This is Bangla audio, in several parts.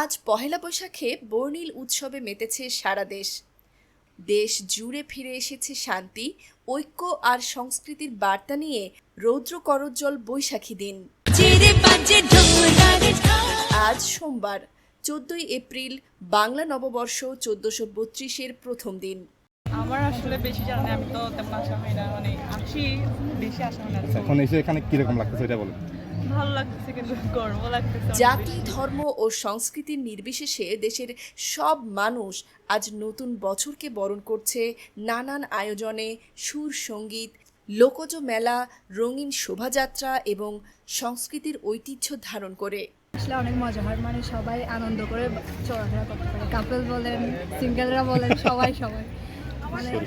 আজ পহেলা বৈশাখে বর্ণিল উৎসবে মেতেছে সারা দেশ। দেশ জুড়ে ফিরে এসেছে শান্তি ঐক্য আর সংস্কৃতির বার্তা নিয়ে রৌদ্র করজ্জ্বল বৈশাখী দিন। চেরে আজ সোমবার চোদ্দই এপ্রিল বাংলা নববর্ষ চোদ্দশো বত্রিশের প্রথম দিন। আমার আসলে বেশি জানা আমি তো তেমন আসা হয় না মানে আসি আসা হয় এখন এসে এখানে কীরকম লাগতেছে এটা বলুন ভালো লাগতেছে কিন্তু গরমও লাগতেছে জাতি ধর্ম ও সংস্কৃতির নির্বিশেষে দেশের সব মানুষ আজ নতুন বছরকে বরণ করছে নানান আয়োজনে সুর সংগীত লোকজ মেলা রঙিন শোভাযাত্রা এবং সংস্কৃতির ঐতিহ্য ধারণ করে। আসলে অনেক মজা হয় মানে সবাই আনন্দ করে চলাফেরা করতে পারে। কাপল বলেন সিঙ্গেলরা বলেন সবাই সবাই।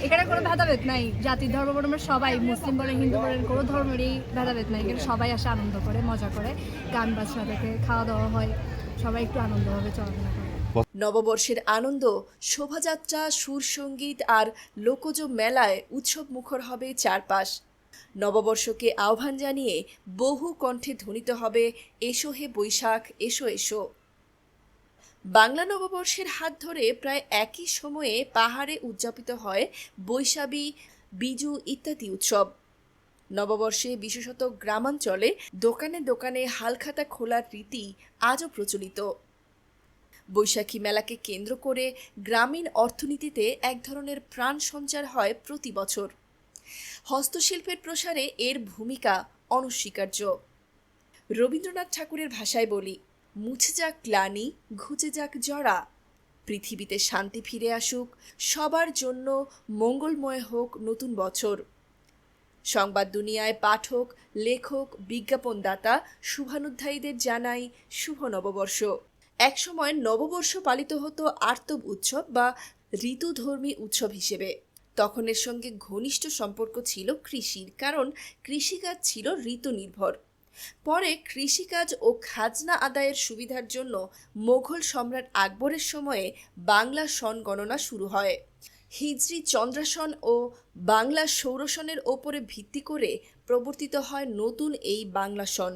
এখানে কোনো ভেদাভেদ নাই। জাতি, ধর্ম, বর্ণ সবাই মুসলিম বলেন, হিন্দু বলেন, কোনো ধর্মেরই ভেদাভেদ নাই। এখানে সবাই আসে আনন্দ করে, মজা করে, গান বাজনা থেকে খাওয়া দাওয়া হয়, সবাই একটু আনন্দভাবে চলাফেরা করে। নববর্ষের আনন্দ, শোভাযাত্রা সুর সংগীত আর লোকজ মেলায় উৎসব মুখর হবে চারপাশ। নববর্ষকে আহ্বান জানিয়ে বহু কণ্ঠে ধ্বনিত হবে, এসো হে বৈশাখ, এসো এসো। বাংলা নববর্ষের হাত ধরে প্রায় একই সময়ে পাহাড়ে উদযাপিত হয় বৈশাখী, বিজু ইত্যাদি উৎসব। নববর্ষে বিশেষত গ্রামাঞ্চলে দোকানে দোকানে হালখাতা খোলার রীতি আজও প্রচলিত। বৈশাখী মেলাকে কেন্দ্র করে গ্রামীণ অর্থনীতিতে এক ধরনের প্রাণ সঞ্চার হয় প্রতি বছর। হস্তশিল্পের প্রসারে এর ভূমিকা অনস্বীকার্য। রবীন্দ্রনাথ ঠাকুরের ভাষায় বলি মুছে যাক গ্লানি, ঘুচে যাক জরা। পৃথিবীতে শান্তি ফিরে আসুক, সবার জন্য মঙ্গলময় হোক নতুন বছর। সংবাদ দুনিয়ায় পাঠক, লেখক, বিজ্ঞাপনদাতা, শুভানুধ্যায়ীদের জানাই শুভ নববর্ষ। একসময় নববর্ষ পালিত হতো আর্তব উৎসব বা ঋতুধর্মী উৎসব হিসেবে। তখন এর সঙ্গে ঘনিষ্ঠ সম্পর্ক ছিল কৃষির, কারণ কৃষিকাজ ছিল ঋতু নির্ভর পরে কৃষিকাজ ও খাজনা আদায়ের সুবিধার জন্য মোঘল সম্রাট আকবরের সময়ে বাংলা সন গণনা শুরু হয়। হিজরি চন্দ্রাসন ও বাংলা সৌরসনের ওপরে ভিত্তি করে প্রবর্তিত হয় নতুন এই বাংলা সন।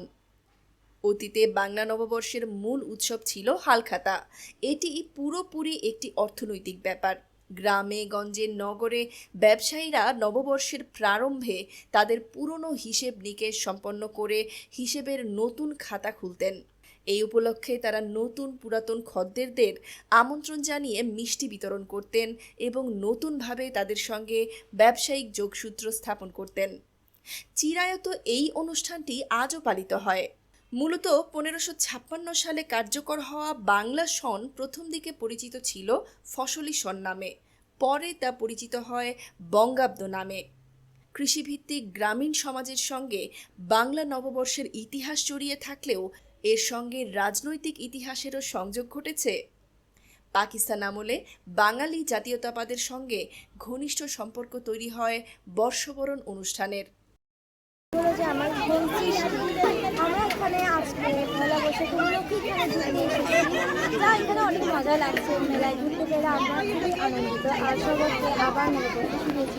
অতীতে বাংলা নববর্ষের মূল উৎসব ছিল হালখাতা। এটি পুরোপুরি একটি অর্থনৈতিক ব্যাপার। গ্রামে গঞ্জে নগরে ব্যবসায়ীরা নববর্ষের প্রারম্ভে তাদের পুরনো হিসেব নিকেশ সম্পন্ন করে হিসেবের নতুন খাতা খুলতেন। এই উপলক্ষে তারা নতুন পুরাতন খদ্দেরদের আমন্ত্রণ জানিয়ে মিষ্টি বিতরণ করতেন এবং নতুনভাবে তাদের সঙ্গে ব্যবসায়িক যোগসূত্র স্থাপন করতেন। চিরায়ত এই অনুষ্ঠানটি আজও পালিত হয়। মূলত পনেরোশো ছাপ্পান্ন সালে কার্যকর হওয়া বাংলা সন প্রথম দিকে পরিচিত ছিল ফসলি সন নামে। পরে তা পরিচিত হয় বঙ্গাব্দ নামে। কৃষিভিত্তিক গ্রামীণ সমাজের সঙ্গে বাংলা নববর্ষের ইতিহাস জড়িয়ে থাকলেও এর সঙ্গে রাজনৈতিক ইতিহাসেরও সংযোগ ঘটেছে। পাকিস্তান আমলে বাঙালি জাতীয়তাবাদের সঙ্গে ঘনিষ্ঠ সম্পর্ক তৈরি হয় বর্ষবরণ অনুষ্ঠানের। আমার আমরা এখানে আজকে মেলা বসে কি এখানে ঘুরতে যা, এখানে অনেক মজা লাগছে মেলায় ঘুরতে পেরে আমরা খুবই আনন্দিত। আর সবাইকে আবার মেলা বসে শুনেছি